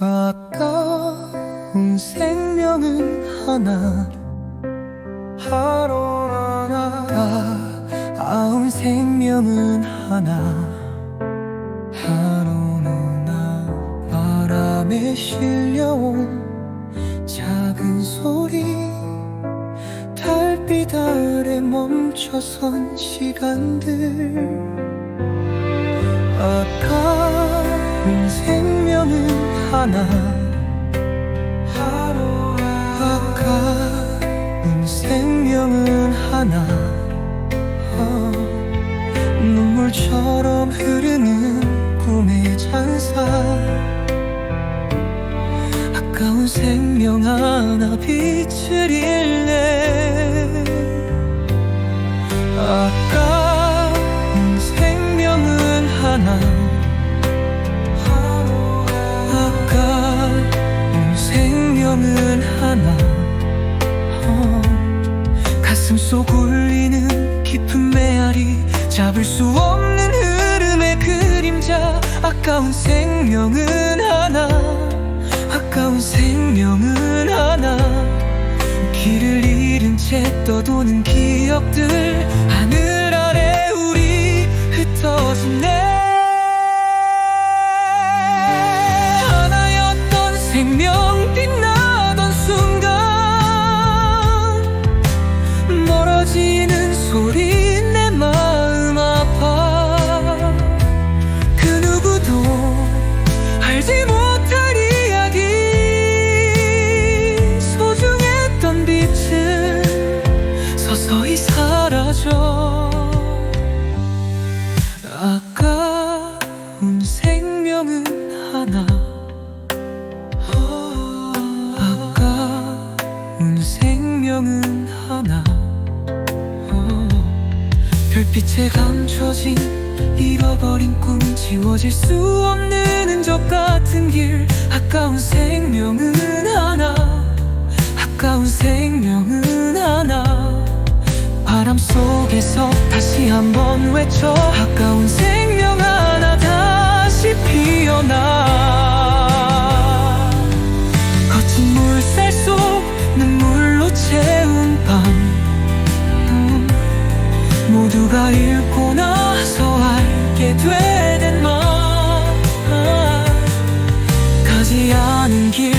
아까운 생명은 하나 하루나. 아까운 생명은 하나 하루나. 바람에 실려온 작은 소리 달빛 아래 멈춰선 시간들. 아까운 생명은 하나. 아까운 생명은 하나. 어, 눈물처럼 흐르는 꿈의 잔사. 아까운 생명 하나 빛을 잃네 하나 어, 가슴 속 울리는 깊은 메아리 잡을 수 없는 흐름의 그림자 아까운 생명은 하나. 아까운 생명은 하나. 길을 잃은 채 떠도는 기억들 하늘 아래 우리 흩어지네 생명은 하나. 어, 별빛에 감춰진 잃어버린 꿈 지워질 수 없는 흔적 같은 길. 아까운 생명은 하나. 아까운 생명은 하나. 바람 속에서 다시 한번 외쳐. 아까운 생명 하나 다시 피어나. 거친 물살 속 모두가 잃고 나서 알게 되는 맘 아, 가지 않은 길